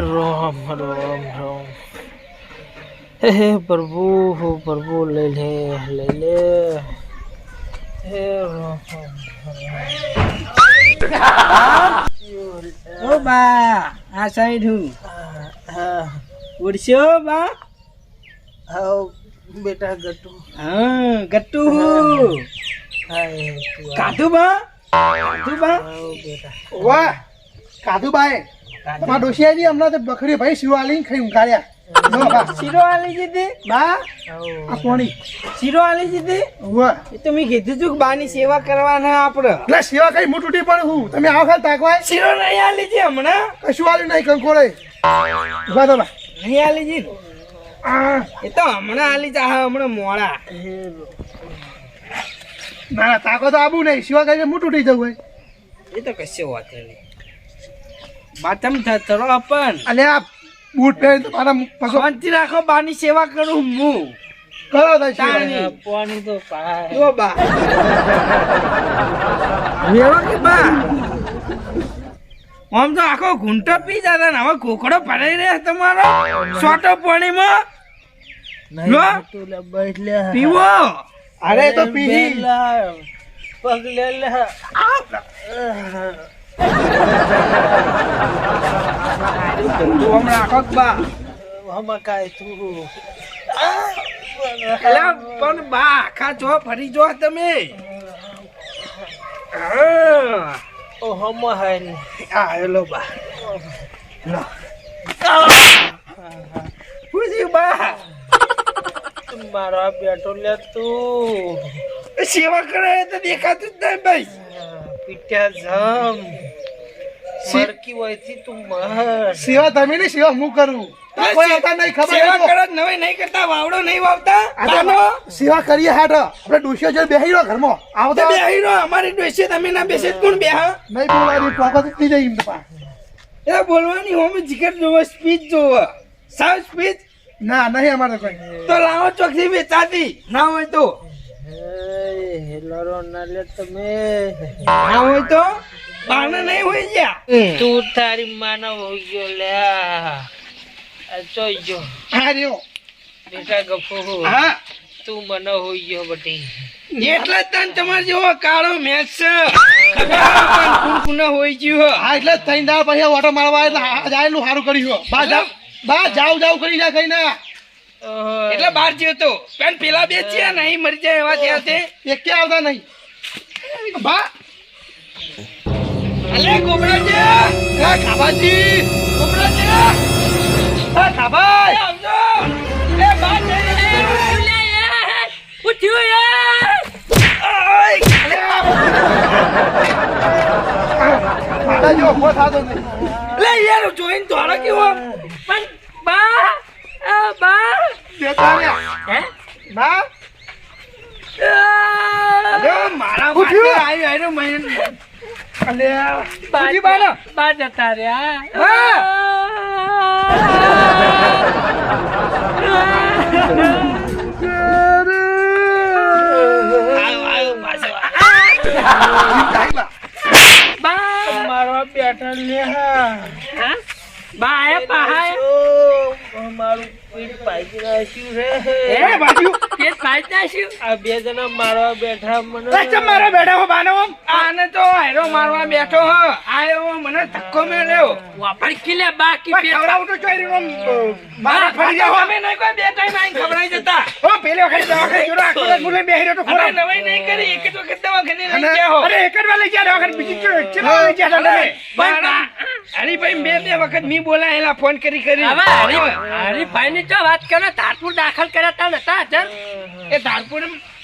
રામ રામ રામ હે હે પ્રભુ હો પ્રભુ લે લે લે લે. હે રામ ઓ બા આ સાઈડ હું? ઉડશો બા? હા બેટા ગટુ હા ગટ્ટુ હું? હા એ તું આ. કાધું બા કાધું બા વાહ કાધુ બાય તમારા ડોશિયાજી હમણાં તો બકરી ભાઈ શિવાલી ખાઈ ઉંકાર્યા શીરો આલી દીધી બા આ કોણી. શીરો આલી દીધી વાહ એ તો મેં કીધું તું કે બાની સેવા કરવાના આપણે. એટલે સેવા કઈ હું તૂટી પણ હું? તમે આવો ખાલી તાકવા શીરો નહીં આલી હમણાં? કશું આલ્યું નહીં કંકોળે. ઊભા તો બા. નહીં આલી છે એ તો હમણાં આલી જા હમણાં મોડા. ના તાકો તો આબુ નહીં. શિવા કઈ હું તૂટી જવું હોય. એ તો કશે વાત નહીં. બાતમ થરો પણ અલે આ બૂટ પહેરી તો મારા શાંતિ રાખો બાની સેવા કરું હું. કરો તાણી. પાણી તો જો બા. વેવા કે બા? આમ તો આખો ઘૂંટો પી જતા ને હવે કોકડો પડાઈ રહ્યા તમારો. સોટો પાણીમાં. નહીં લો. પીવો. અરે તો પી પગલે પગ લે લે તું હમણાં આખો બા હમણાં કાંઈ તું એલા પણ બા આખા જો ફરી જો તમે હા. ઓ હમણાં હાય આ બા લો પૂછી બા મારો બેટો લે તું સેવા કરે તો દેખાતું જ નહીં ભાઈ પીટ્યા જમ. મરકી હોયથી તું મર. સેવા તમે નહીં સેવા હું કરું? કોઈ આવતા નહીં ખબર સેવા કરો નવે નહીં કરતા વાવડો નહીં વાવતા. આનો સેવા કરીએ હાટ. આપણે ડોશિયા જોડે બેહી રહ્યો ઘરમાં. આવતા અમારી ડોસી તમે ના બેસે કોણ બેહા? નહીં બોલાવી થઈ જાય એ બોલવાની હોમ જીગર જોવો સ્પીચ જોવો. સાવ સ્પીચ? ના નહીં અમારે કોઈ. તો લાવો ચોકથી વેચાતી ના હોય તો. હેલરો ના લે તમે ના હોય તો? બાને નહીં હોય ગયા? તું તારી હોય ગયો લે. જો. બેટા ગફો હા. તું મને હોય ગયો બટી. એટલે જ તને તમારે જેવો કાળો મેચ છે. હોય ગયો. હા એટલે જ થઈને દાળ પછી ઓટો મારવા એટલે આ જાયેલું સારું કર્યું બા જાવ બા જાવ જાવ કરી ના કઈ ના એટલે બહાર જીવ તો. પણ પેલા બે છે નહીં મરી જાય એવા થયા છે. એક કે આવતા નહીં? બા. અલે ગોબરા છે. એ ખાબાજી. ગોબરા છે. એ ખાબાઈ આવજો. એ બહાર મારા જેવો ઊભો થતો નહીં. લે યાર જોઈને દોડો કેવો. બા બા હે. બા? મારા? માટે આવ્યો આવ્યો બાજી બાનો બા જતા રહ્યા. હા. મારવા બેઠા લે હા. બા આયા પહાય મારું પેટ પાકી નાખ્યું એ રે બાજુ પેટ પાકી નાખ્યું? આ બે જણા મારવા બેઠા મને. રસ્તે મારા બેઠા હો બાનો આને તો હેરો મારવા બેઠો હો. આયો મને ધક્કો મેલ્યો વાપર કિલે બાકી બસ ખવડાવું તો ચોરી નો મારા ફરી જાવ અમે નહીં કોઈ બે ટાઈમ આઈને ખવડાવી જતા. હો પેલી વખત દવાખાને જોડો આખો મુલે બેહી તો ખોરા નવાઈ નહીં કરી એક જ વખત દવાખાને લઈ ગયા હો. અરે એક જ વાર લઈ ગયા દવાખાને બીજી ચો લઈ ગયા તમે. બારા અરે ભાઈ બે બે વખત મી બોલાયેલા ફોન કરી કરી. હવે હરી હરીભાઈ ની જો વાત કરો ધારપુર દાખલ કર્યા તા નતા હજાર? એ ધારપુર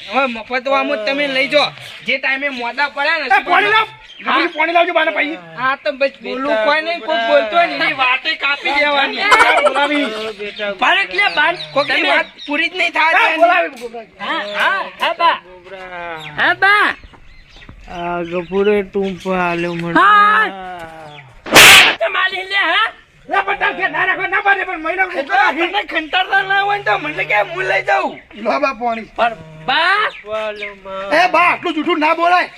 હવે મફતવામાં જ તમે લઈ જાઓ જે ટાઈમે મોડા પડ્યા ને પાણી લાવ. પાણી લાવજો બાને ભાઈ. હા તો બસ બોલું કોઈ નહીં કોઈ બોલતો નહીં. એની વાતે કાપી દેવાની. બોલાવી. ભારત લે બાન. કોઈ વાત પૂરી જ નહીં થાય બોલાવી. હા હા હા બા. હા બા. આ ગપુરે ટૂંપ હાલ્યો મને. હા માલી લે હા? ના પટા કે ના રાખો ના પાડે પણ મહિના ના હોય ને તો મને કે હું લઈ જાઉં. લો બા પાણી. પણ બા એ બા આટલું જૂઠું ના બોલાય.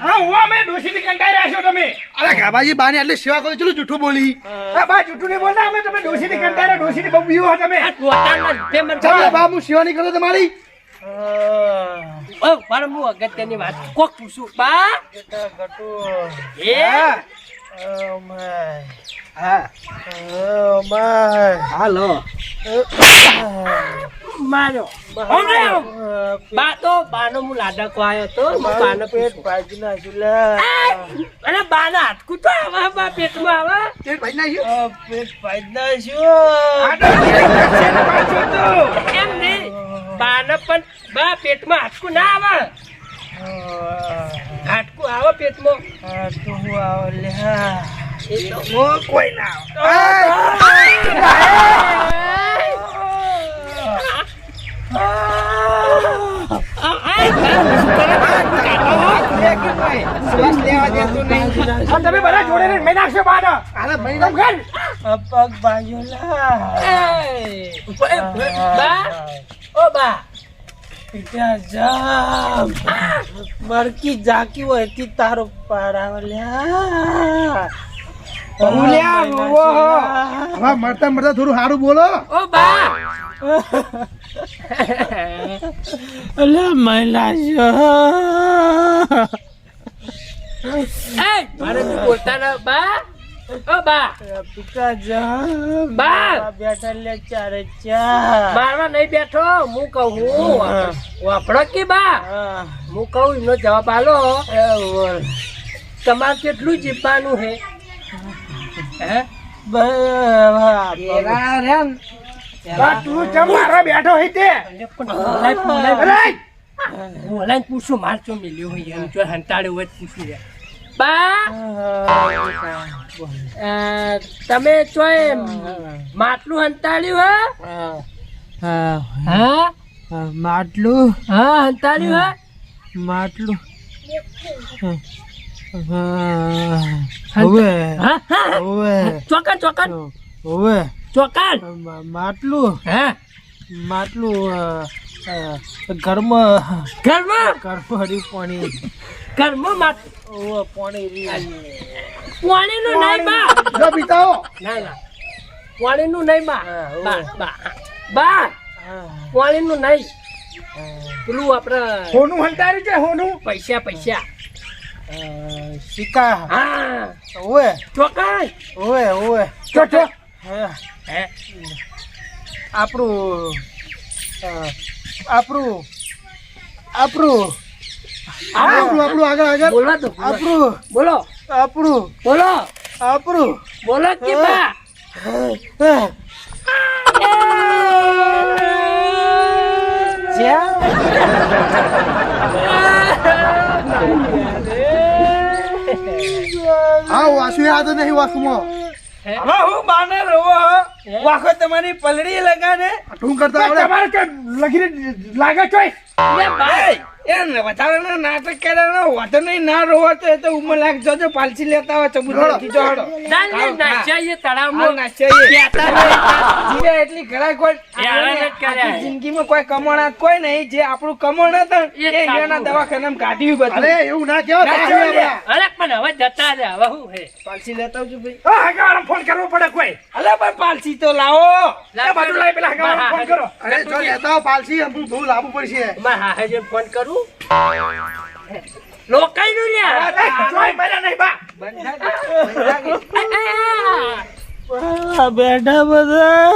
હા હું અમે ડોશીથી કંટાળી રહ્યા છો તમે. અરે ગાબાજી બાને એટલે સેવા કરો ચલો જૂઠું બોલી? હા. બા જૂઠું નહીં બોલતા અમે તમે ડોશીથી કંટાળ્યા ડોશીથી બહુ બીવો તમે. ચાલો બા હું સેવા નહીં કરું તમારી. ઓ, પણ હું અગત્યની વાત કોક પૂછું. બા? એ હાલો. મારો. બા તો બાનો હું લાડકો આવ્યો તો બાનો પેટ અરે બાના હાથકું તો આવે બા પેટમાં આવે. પેટ નાખ્યું એમ નહીં. બાને પણ બા પેટમાં હાથકું ના આવે. હાથકું આવે પેટમાં એ તો હું કોઈ ના આવે. શ્વાસ લેવા દેતું નહીં. આ તમે બધા જોડે રહીને મેં નાખશો બાને. અરે ભાઈ તમ ખાન. બા ઓ બા મરકી જાકી હોય તી તારો પારાવલ્યા. ભૂલ્યા, ભૂવો. હવે મળતા મળતા થોડું સારું બોલો. ઓ બા. અલ્યા મહિલા એ મારે તું બોલતા ના બા. ઓ બા. પિતા જા બા બેઠા લે ચારે ચાર. મારવા નહીં બેઠો હું કહું વાપડો કે બા. હું. કહું એનો જવાબ આલો. તમારે કેટલું જીવવાનું હે? હે? બેઠો હોય પૂછું માર ચો મિલ્યો હોય એમ. જો હંતાડ્યો હોય તો પૂછું રે બા તમે ચોય માટલું હંતાળ્યું હે? હા, હા. હા, માટલું. હા હંતાળ્યું હે? માટલું. હા, હવે હવે. ચોકન ચોકન હવે. ચોકન માટલું. હા? માટલું ઘરમાં. ઘરમાં? ઘરમાં હરી પાણી ઘરમાં માટ ઓ પાણી રી. પાણીનું નહીં બા. જો પિતાઓ. ના ના. પાણીનું નહીં બા. બા બા. બા પાણી નું નહીં. પેલું આપણે હોનું હલતારી છે હોનું પૈસા પૈસા. સિક્કા. હા. ઓએ ચોકાઈ ઓએ ઓએ ચો ચો હે. આપણું આપણું આપણું આપણું આપણું આગળ આગળ. બોલો તો બોલો. આપણું. બોલો. આપણું. બોલો. આપણું. બોલો કે બા. હા. વાસુ યાદ નહીં વાસુમાં. હવે હું બાને રહો હો. વાંખો તમારી પલડી લગાને. ઢૂંઢ કરતા તમારે લગીને લાગે ચોઈસ એ વધારાના નાટક કર્યા નહીં ના રોવો તો એ તો ઉમર લાગ જજો પાલસી લેતા હોય ચબુત નાખી જો હળો. દાલ ને નાચાઈએ તળાવમાં. નાચાઈએ. જીવે એટલી ઘરાય કોઈ જિંદગીમાં કોઈ કમાણા કોઈ નહીં જે આપણું કમણ હતા એ એના દવાખાનામાં કાઢ્યું બધું. અરે એવું ના કહેવાય ના સાચું કહેવાય. આપણે. અરે પણ હવે જતા રે હવે શું હે? પાલસી લેતા આવજો ભાઈ. હા હગાવાળાને ફોન કરવો પડે કોઈ. ભાઈ પાલસી તો લાવો. બધું લાવી પેલા હગાવાળાને ફોન કરો. અરે જો લેતા પાલસી આપણું બહુ લાવવું પડશે. મારા હાહે ફોન કરું. લોકાઈ નું લ્યા. જોઈ મર્યા નહીં બા. આ બેઠા બધા.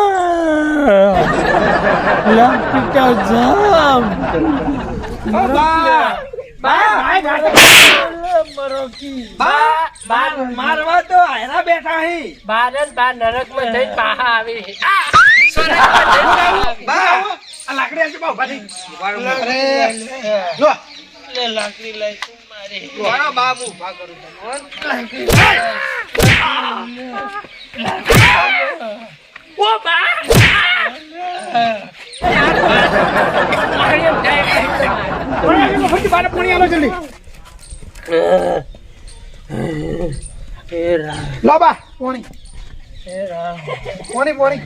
લા પિતા જામ. ઓ બા બા બા મરોકી બા બા. મારવા. તો આયરા બેઠા હી. બાર બાર નરકમાં જઈને પાહા આવી. લાકડી જો લે. લઈ મારી. બાબુ કરું લાકડી. ઓ બા નહીં. પાણી પાણી પોણી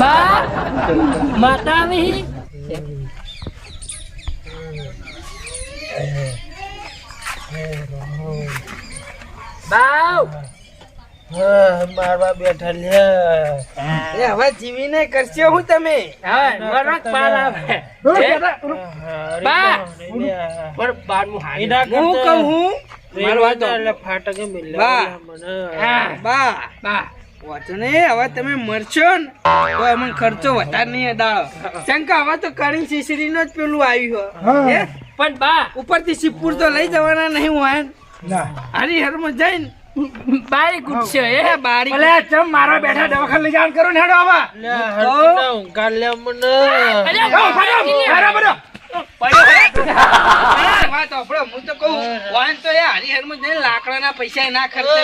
બા માતા આવી બાવ! મારવા બેઠા લે એ હવે જીવીને કરશે હું તમે? હવે મરક પાલ આવે. બા! પર બારમું હારી હું કહું હું? મારવા તો. એટલે ફાટકે મિલે બા. હા. બા. બા. વાંચો હવે તમે મરશો ને. તો અમને ખર્ચો વધારે નહીં અડાડો. કેમ કે હવે તો કરિંગ શીશડી નો જ પેલું આવ્યું હા. હે? પણ બા. ઉપરથી સિપુર તો લઈ જવાના નહીં હોય હરિહરમાં જઈને બારી એ એ બારી ભલે ચમ મારા બેઠા દવાખાને લઈ જવાનું કરો ને હેડો આવા લે, હરખીના લે મને હા, વાત હું તો કહું વાન તો એ લાકડાના પૈસા ના ખર્ચે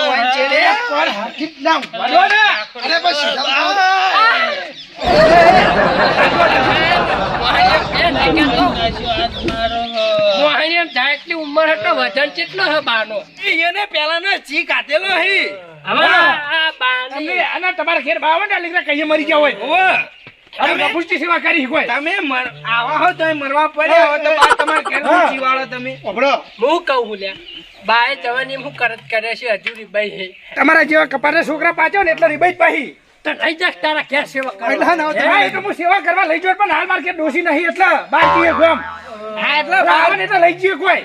ઉંમર હતો વજન કેટલો હે બાનો? એને પેલાનો જી કાઢેલો હે. હવે આ બાની. અને તમારા ઘેર બાવા ને લીકરા કહીએ મરી ગયા હોય. અરે બાપુજી સેવા કરી કોઈ. તમે મર- આવા હો તોય મરવા પડે હો તો બા તમારા ઘેર હા. જીવાડો તમે. ઓબળો હું કહું હું લ્યા. બાય જવાની હું કરત કરે છે હજુ રીબાઈ હે. તમારા જેવા કપાના છોકરા પાછો ને એટલે રીબાઈ જ પાહી. તો લઈ જા તારા ઘેર સેવા કરવા. એટલે ના, તો હું સેવા કરવા લઈ જાઉં પણ હાલ માર ઘેર ડોસી નહીં એટલે બાર જઈએ ગમ. હા એટલે બાવન એટલે લઈ જઈએ કોઈ.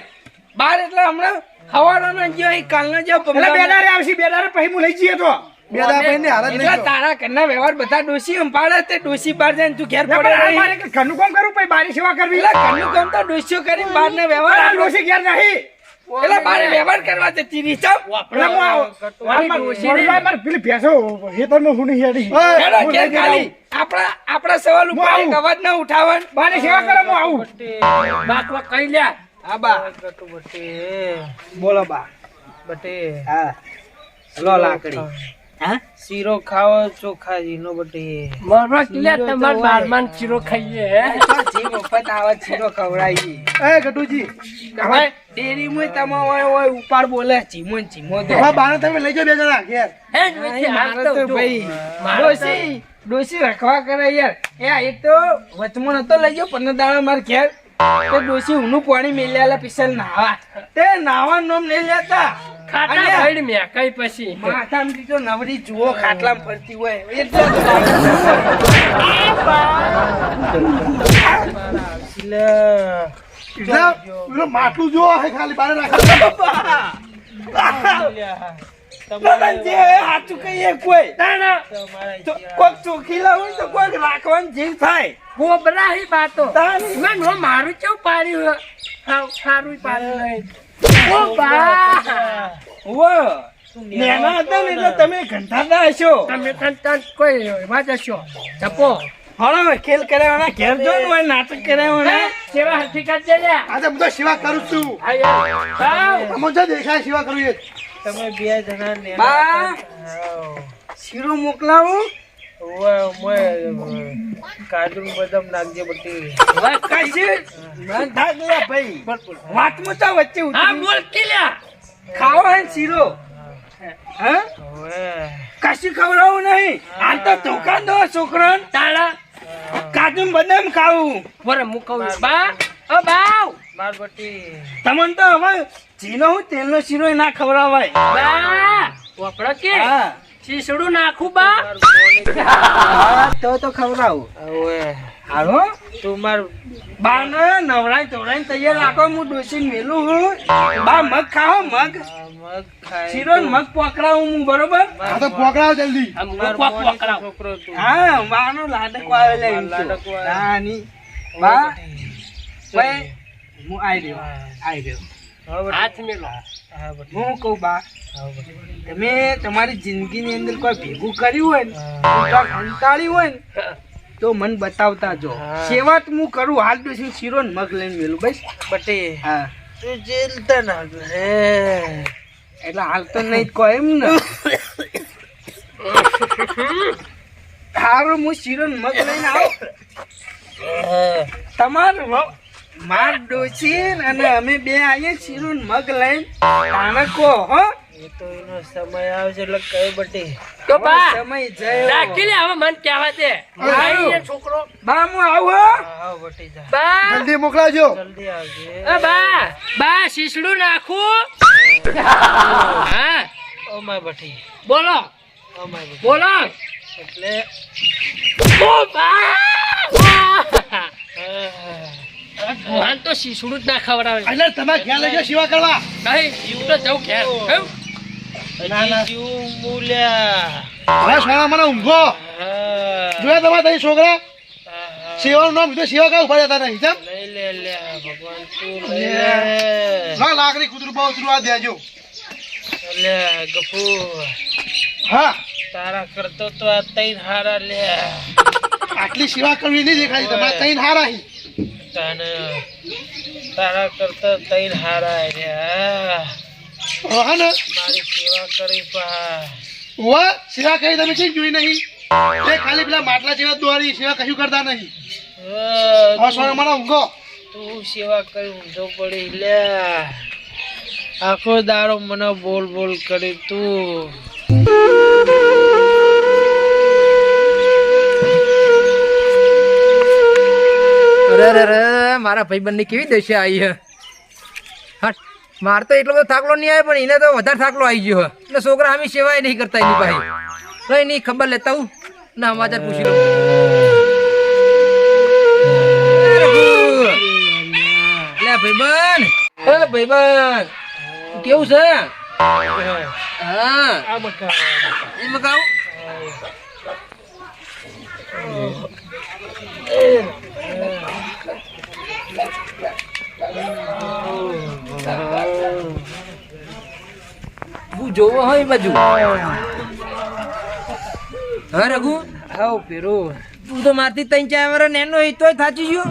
બાર એટલે હમણાં હવાડાનો જ્યો અહીં કાલનો જ્યો એટલે પમદાનો. આવશે બે પછી હું લઈ જઈએ તો બે દાડે પછી હાલત એટલે તારા ઘરના વ્યવહાર બધા ડોસી સંભાળે તે ડોસી બહાર જાય તું ઘેર પડે નહીં નહીં. મારે ઘરનું કામ કરું પછી બારી સેવા કરવી એટલે ઘરનું કામ તો ડોસીઓ કરીને બહારના વ્યવહાર ડોસી ઘેર નહીં એટલે બહાર વ્યવહાર કરવા જતી રહી ચાલ. એટલે હું આવું. માર- પેલી ભેંસો હેતરમાં હું નહીં હેડી. હેડો ઘેર ખાલી. આપણા આપણા સવાલ ઉપર એક અવાજ ના ઉઠાવન બારી સેવા કરે હું આવું બા કઈ લ્યા હા બા. બટે બોલો બા. બટે. હા. લો લાકડી. હા? શીરો ખાવો ચોખાજીનો બટે. મરવા લ્યા તમાર બારમાન ચીરો ખાઈએ. હે જે મફત આવે ચીરો ખવડાવી એ ગટુજી હવે ડેરીમાં તમે હોય હોય ઉપાડ બોલે ચીમો ચીમો દે. બાને તમે લઈ જાઓ બે જણા ઘેર. હે જોઈશે તો તો ભાઈ મારે ડોસી ડોસી રખવા કરે યાર. એ એક તો વચમાં નતો લઈ ગયો પંદર દાડા માર ઘેર. તે ડોસી ઉનું પાણી મેલ્યા પિસલ નાવા. તે નાવા નોમ નહીં લેતા. ખાટા કઈ પછી. તો નવરી જુઓ ખાટલા ફરતી હોય. એટલે માટલું જો ખાલી બારે રાખે તમારે જે સાચું કહીએ કોઈ. ના ના. તમારા તો કોક તો કોક રાખવાનું જીવ થાય. ગોબરા હી બાતો. મેં નો મારું કેવું પાડ્યું સારું પાડ્યું ઓ બા. વો નેના હતા ને એટલે તમે ઘંટાતા હશો. તમે તન તન કોઈ હળો ખેલ કરાવવાના ઘેર જો ને નાટક કરાવવાના સેવા હરથી કરજે લ્યા. આજે હું સેવા કરું છું. દેખાય સેવા. તમે બે જણા ને બા શીરો મોકલાવું. કાજુ બદામ નાખજે બધી વાત ભાઈ. વાતમાં તો વચ્ચે હા બોલ કે લ્યા? ખાવો હે ને શીરો? હા. કશું ખવડાવું નહીં. આ તો દુકાન દો છોકરા તાળા. કાજુ બદામ ખાવું. બરે મૂકવું બા અ બાવ. માર બટી તમને તો હવે જીનો હું તેલનો શીરો ના ખવડાવાય. બા વપડો કે? હા. નાખું બા. તો તો ખવડાવું. હવે હાલો? તું માર બાને નવરાય તોડાઈને તૈયાર રાખો હું ડોસી મેલું હું. બા મગ ખાઓ મગ. મગ ખાય શીરો ને મગ પકડાવું હું બરોબર? આ તો પોકડાવો જલ્દી. હા. હા. બા. ભાઈ હું આવી રહ્યો. આવી રહ્યો. હાથ મેલો. હા કહું બા તમે તમારી જિંદગીની અંદર કોઈ ભેગું કર્યું હોય ને કોઈ કંટાળ્યું હોય ને તો મન બતાવતા જો. સેવા તો હું કરું હાલ તો શું શીરો ને મગ લઈને મેલું બસ. બટે. હા. તું જેલતા ના એટલે હાલ તો નહીં કહો એમ ને. હારું હું શીરો ને મગ લઈને આવું. તમારું માર ડોસી અને અમે બે આવીએ શીરો મગ લઈને તાણે કહો હો. એ તો એનો સમય આવશે એટલે કઈ બટી. તો બા. સમય જયો. રાખી લે હવે મન કહેવા દે. આઈ છોકરો. બા હું આવું હો. બટી જા. બા. જલ્દી મોકલાજો. જલ્દી આવજે. એ બા. બા શીશડું નાખું. હા. ઓ માય બટી. બોલો. ઓ માય બટી. બોલો. એટલે ઓ બા. ભગવાન તો શીશડું જ ના ખવડાવે એટલે તમે ખ્યાલ લેજો સેવા કરવા? નહીં જીવ તો જઉં ઘેર. કેમ? ના, ના. જીવ મૂલ્યા. અરે સોના મને ઊંઘો. જોયા તમારા તઈ છોકરા? સેવાનું નામ લીધું સેવા કા ઊભા જતા નહીં કેમ લે લે ભગવાન તું લે. ના લાકડી કૂતરું બહુ ઉતરવા દેજો. લે ગફુર હા. તારા કરતો તો આ તૈન હારા લે આટલી સેવા કરવી નહીં દેખાય તમારે તઈ હારા હી. તને તારા કરતા તૈન હારા રે વાહ ને? મારી સેવા કરી પા. વાહ સેવા કરી તમે છે જોઈ નહીં? એ ખાલી પેલા માટલા જેવા દોરી સેવા કશું કરતા નહીં. હવે સોના મને ઊંઘો. તું સેવા કરી ઊંધો પડી લે. આખો દારો મને બોલ બોલ કરી તું. અરે અરે મારા ભાઈબંધની કેવી દશા આવી હે? માર તો એટલો બધો થાકલો નહીં આવે પણ એને તો વધારે થાકલો આવી ગયો એટલે છોકરા અમે સેવાય નહીં કરતા એની પાસે. કઈ નહીં ખબર લેતા હું ના સમાચાર પૂછી લઉં. લે ભાઈબંધ. એ ભાઈબંધ. કેવું છે? હા. આ બકા એમાં કહું હું જોવો હોય બાજુ. હા રઘુ? હાઉ પેરો. તું તો મારથી ત્રણ ચાર વર્ષ નેનો એ તોય થાચી ગયો.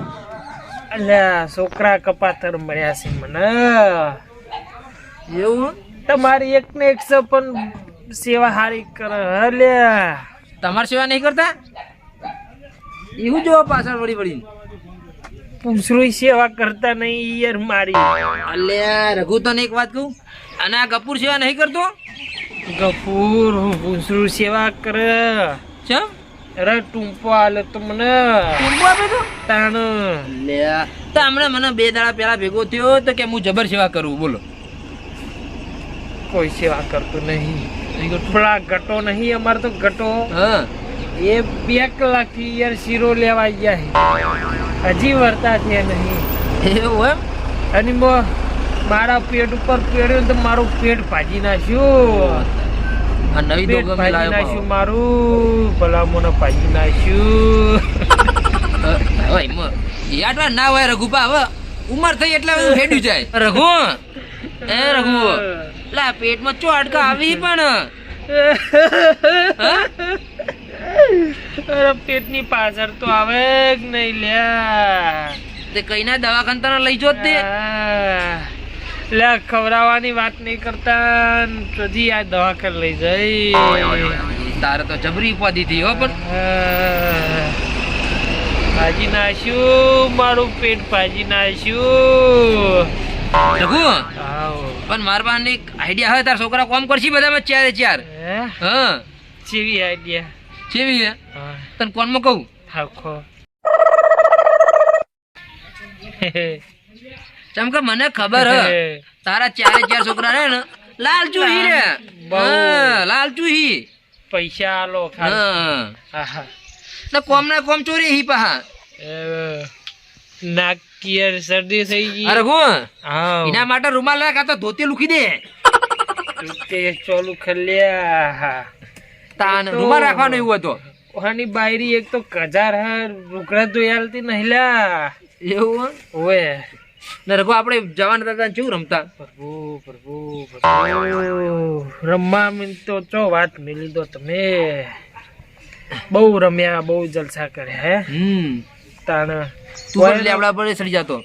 અલ્યા છોકરા કપાતર મળ્યા છે મને. એવું? તમારી એક ને એક પણ સેવા હારી કરે અલ્યા. તમારી સેવા નહીં કરતા? એવું જોવા પાછળ વળી વળીને. પૂછરું સેવા કરતા નહીં યાર મારી. અલ્યા રઘુ તને એક વાત કહું? અને આ કપૂર સેવા નહીં કરતો? કપૂર હું પૂછરું સેવા કરે. ચમ? અરે ટૂંપો આલે તો મને. ટૂંપો આપે તો? તાણ. લે તો હમણાં મને બે દાડા પહેલા ભેગો થયો તો કે હું જબર સેવા કરું બોલો. કોઈ સેવા કરતો નહીં. પેલા ગટો નહીં અમારે તો ગટો હા. એ બે કલાકથી યાર શીરો લેવા ગયા હજી વરતા છે નહીં. એવું એમ? અને મો- મારા પેટ ઉપર પેડ્યું તો મારું પેટ ભાજી નાખ્યું. આ નવી ભાજી નાખ્યું મારું ભલામોને ભાજી નાખ્યું. આટલા ના હોય રઘુપા હવે ઉંમર થઈ એટલે હેડ્યું જાય. રઘુ એ રઘુ? લા પેટમાં ચો અડકા આવી પણ? અરે પેટની પાછળ તો આવે જ નહીં લ્યા. તે કઈના દવાખાને લઈ જો તે. લે ખવડાવવાની વાત નહીં કરતા પછી આ દવાખાને લઈ જઈ. તારે તો જબરી ઉપાધિ થઈ હો પણ. ભાજી નાખ્યું મારું પેટ ભાજી નાખ્યું. રઘુ પણ મારા પાસે એક આઈડિયા હવે તાર છોકરા કોમ કરશે બધામાં ચારે ચાર. હા? ચેવી આઈડિયા કેવી હે. તને કોનમાં કહું? થાકો ચમ કે મને ખબર હ. તારા ચારે ચાર છોકરા રે ને લાલચુ હી રે. લાલચુ હી પૈસા આલો હા. ને કોમ ના કોમ ચોરી હી પહા. નાકિયર શરદી થઈ ગઈ. અરે ગો હા. એના માટે રૂમાલ રાખ આ તો ધોતી લુખી દે. તે ચોલું ખલ્યા. તાન રૂમા તો- રાખવાનો એવું હતો. ઓહાની બાયરી એક તો કજાર હે રૂકડા ધોયાલતી નહીં લ્યા એવું ઓએ ને રઘુ આપણે જવાન હતા કેવું રમતા? પ્રભુ પ્રભુ રમવા મીન તો ચો વાત મિલી દો તમે. બહુ રમ્યા બહુ જલસા કર્યા હે. હમ. તાણ. તું લેબડા પર ચડી જતો.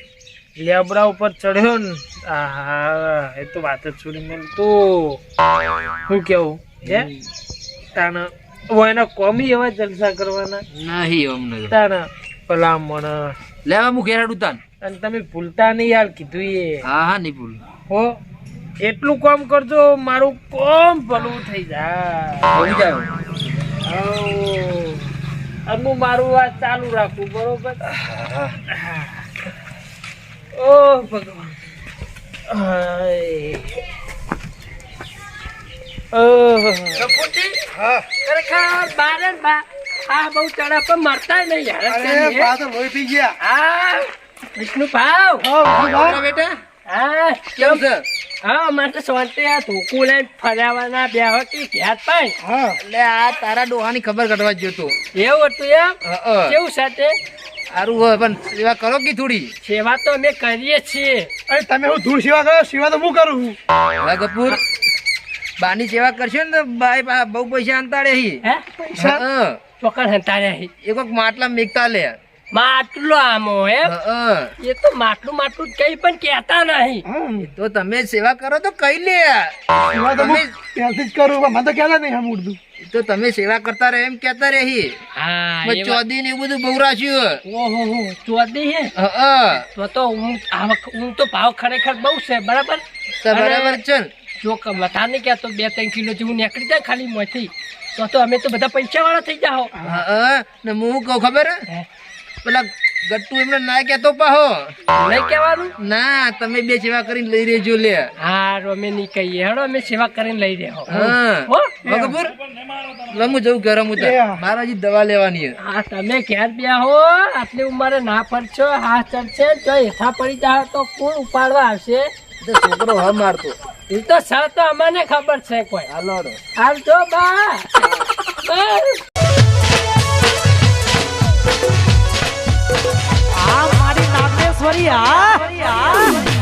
લેબડા ઉપર ચડ્યો ને? આહા એ તો વાત જ છોડી મળતું શું કેવું? હે? તાણ. એના કોમી એવા જલસા કરવાના? નહીં અમને તો. તાણ ભલામણ. લેવા હું ઘેર હાડું તાન અને તમે ભૂલતા નહીં યાર કીધું એ. હા હા નહીં ભૂલ. હો એટલું કામ કરજો મારું કોમ ભલું થઈ જાય. આવી. અને હું મારું વાત ચાલુ રાખું બરોબર? ઓ ભગવાન. હાય. હા ખરેખર બાર એટલે આ તારા ડોહાની ખબર કાઢવા જ ગયો એવું હતું એમ કેવું સાથે સારું હોય પણ સેવા કરો કે થોડી સેવા તો અમે કરીએ છીએ અરે તમે હું ધૂળ સેવા કરો સેવા તો હું કરું કપૂર બાની સેવા કરશો ને તો બાઈ બહુ પૈસા અંતાડે હી. હે? પૈસા. ચોકડ હંતાડ્યા હી. એક વખત માટલા મેકતા લે. માટલો આમો હે? એ તો માટલું માટલું કઈ પણ કહેતા નહીં. તો તમે સેવા કરો તો કઈ લે. સેવા તો હું પહેલથી જ કરું મને તો કહેતા નહીં હમ ઉડતું. તો તમે સેવા કરતા રહે એમ કેતા રહી હા. ચોદી ને એવું બધું બહુ રાખ્યું ઓહો હો ચોદી હે? હં. તો તો હું હું તો ભાવ ખરેખર બહુ છે બરાબર? તો બરાબર છે જો વધારે નહીં કહેતો બે ત્રણ કિલો જેવું નીકળી જાય ખાલી મોંથી. તો તો અમે તો બધા પૈસા વાળા થઈ જાઓ. ને હું કહું ખબર? પેલા ગટ્ટુ એમને ના કેતો પાહો. નહીં કહેવાનું? ના તમે બે સેવા કરીને લઈ રહેજો લે. હા અમે નહીં કહીએ. હેડો અમે સેવા કરીને લઈ રહ્યો હા. હો કપૂર? જવું ગરમ રમું. મારે હજી દવા લેવાની હા તમે ઘેર બ્યા હો આટલી ઉંમરે ના ફરશો હા ચડશે. જો હેઠા પડી જાવ તો કોણ ઉપાડવા આવશે. છોકરો હ મારતો. એ તો સર તો અમને ખબર છે કોઈ. હાલો હાલ. તો બા. આ મારી નાગેશ્વરી હા.